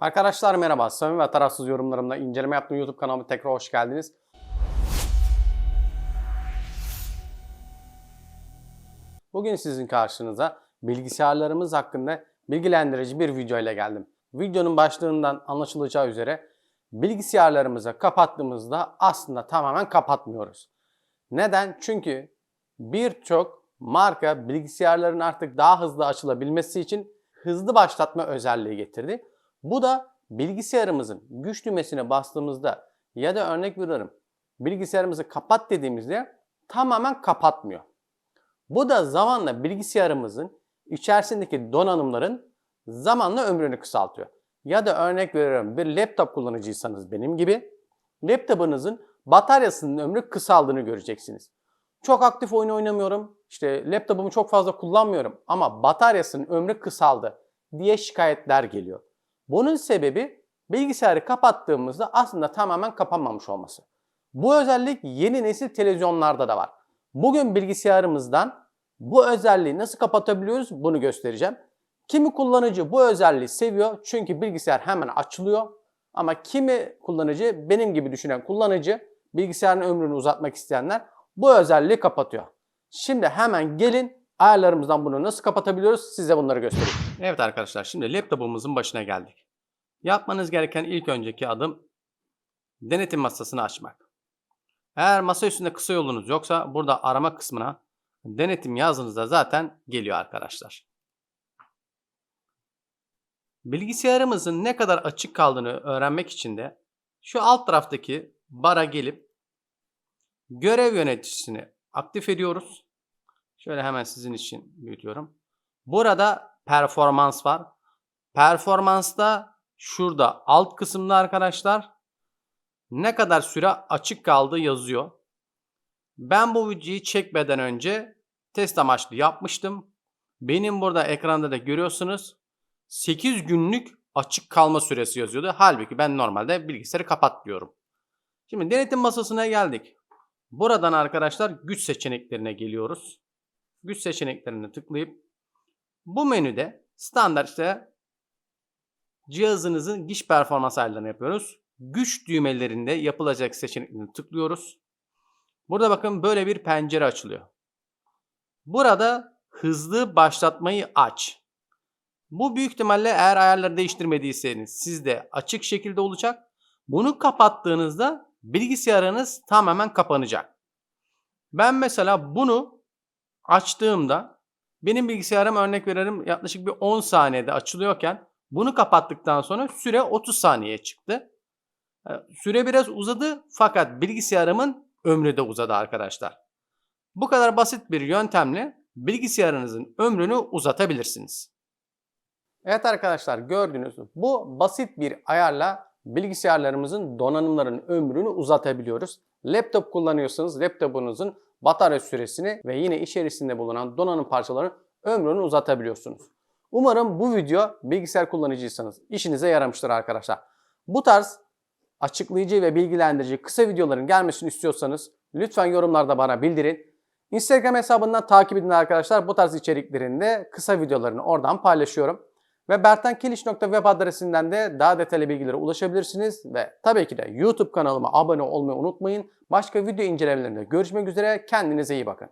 Arkadaşlar merhaba. Samimi ve tarafsız yorumlarımla inceleme yaptığım YouTube kanalıma tekrar hoş geldiniz. Bugün sizin karşınıza bilgisayarlarımız hakkında bilgilendirici bir video ile geldim. Videonun başlığından anlaşılacağı üzere bilgisayarlarımızı kapattığımızda aslında tamamen kapatmıyoruz. Neden? Çünkü birçok marka bilgisayarların artık daha hızlı açılabilmesi için hızlı başlatma özelliği getirdi. Bu da bilgisayarımızın güç düğmesine bastığımızda ya da örnek veriyorum bilgisayarımızı kapat dediğimizde tamamen kapatmıyor. Bu da zamanla bilgisayarımızın içerisindeki donanımların zamanla ömrünü kısaltıyor. Ya da örnek veriyorum bir laptop kullanıcıysanız benim gibi laptopunuzun bataryasının ömrü kısaldığını göreceksiniz. Çok aktif oyun oynamıyorum. İşte laptopumu çok fazla kullanmıyorum ama bataryasının ömrü kısaldı diye şikayetler geliyor. Bunun sebebi bilgisayarı kapattığımızda aslında tamamen kapanmamış olması. Bu özellik yeni nesil televizyonlarda da var. Bugün bilgisayarımızdan bu özelliği nasıl kapatabiliyoruz bunu göstereceğim. Kimi kullanıcı bu özelliği seviyor çünkü bilgisayar hemen açılıyor. Ama kimi kullanıcı benim gibi düşünen kullanıcı bilgisayarın ömrünü uzatmak isteyenler bu özelliği kapatıyor. Şimdi hemen gelin ayarlarımızdan bunu nasıl kapatabiliyoruz size bunları göstereyim. Evet arkadaşlar şimdi laptopumuzun başına geldik. Yapmanız gereken ilk önceki adım denetim masasını açmak. Eğer masa üstünde kısa yolunuz yoksa burada arama kısmına denetim yazdığınızda zaten geliyor arkadaşlar. Bilgisayarımızın ne kadar açık kaldığını öğrenmek için de şu alt taraftaki bara gelip görev yöneticisini aktif ediyoruz. Şöyle hemen sizin için büyütüyorum. Burada performans var. Performansta şurada alt kısımda arkadaşlar ne kadar süre açık kaldı yazıyor. Ben bu videoyu çekmeden önce test amaçlı yapmıştım. Benim burada ekranda da görüyorsunuz 8 günlük açık kalma süresi yazıyordu. Halbuki ben normalde bilgisayarı kapat diyorum. Şimdi denetim masasına geldik. Buradan arkadaşlar güç seçeneklerine geliyoruz. Güç seçeneklerine tıklayıp bu menüde standart işte cihazınızın güç performans ayarlarını yapıyoruz. Güç düğmelerinde yapılacak seçeneklerini tıklıyoruz. Burada bakın böyle bir pencere açılıyor. Burada hızlı başlatmayı aç. Bu büyük ihtimalle eğer ayarları değiştirmediyseniz sizde açık şekilde olacak. Bunu kapattığınızda bilgisayarınız tamamen kapanacak. Ben mesela bunu açtığımda benim bilgisayarım örnek veririm yaklaşık bir 10 saniyede açılıyorken bunu kapattıktan sonra süre 30 saniyeye çıktı. Ee, Süre biraz uzadı fakat bilgisayarımın ömrü de uzadı arkadaşlar. Bu kadar basit bir yöntemle bilgisayarınızın ömrünü uzatabilirsiniz. Evet arkadaşlar gördüğünüz bu basit bir ayarla bilgisayarlarımızın donanımların ömrünü uzatabiliyoruz. Laptop kullanıyorsanız laptopunuzun batarya süresini ve yine içerisinde bulunan donanım parçalarının ömrünü uzatabiliyorsunuz. Umarım bu video bilgisayar kullanıcıysanız işinize yaramıştır arkadaşlar. Bu tarz açıklayıcı ve bilgilendirici kısa videoların gelmesini istiyorsanız lütfen yorumlarda bana bildirin. Instagram hesabından takip edin arkadaşlar. Bu tarz içeriklerinde kısa videolarını oradan paylaşıyorum. Ve bertankiliç.web adresinden de daha detaylı bilgilere ulaşabilirsiniz. Ve tabii ki de YouTube kanalıma abone olmayı unutmayın. Başka video incelemelerinde görüşmek üzere. Kendinize iyi bakın.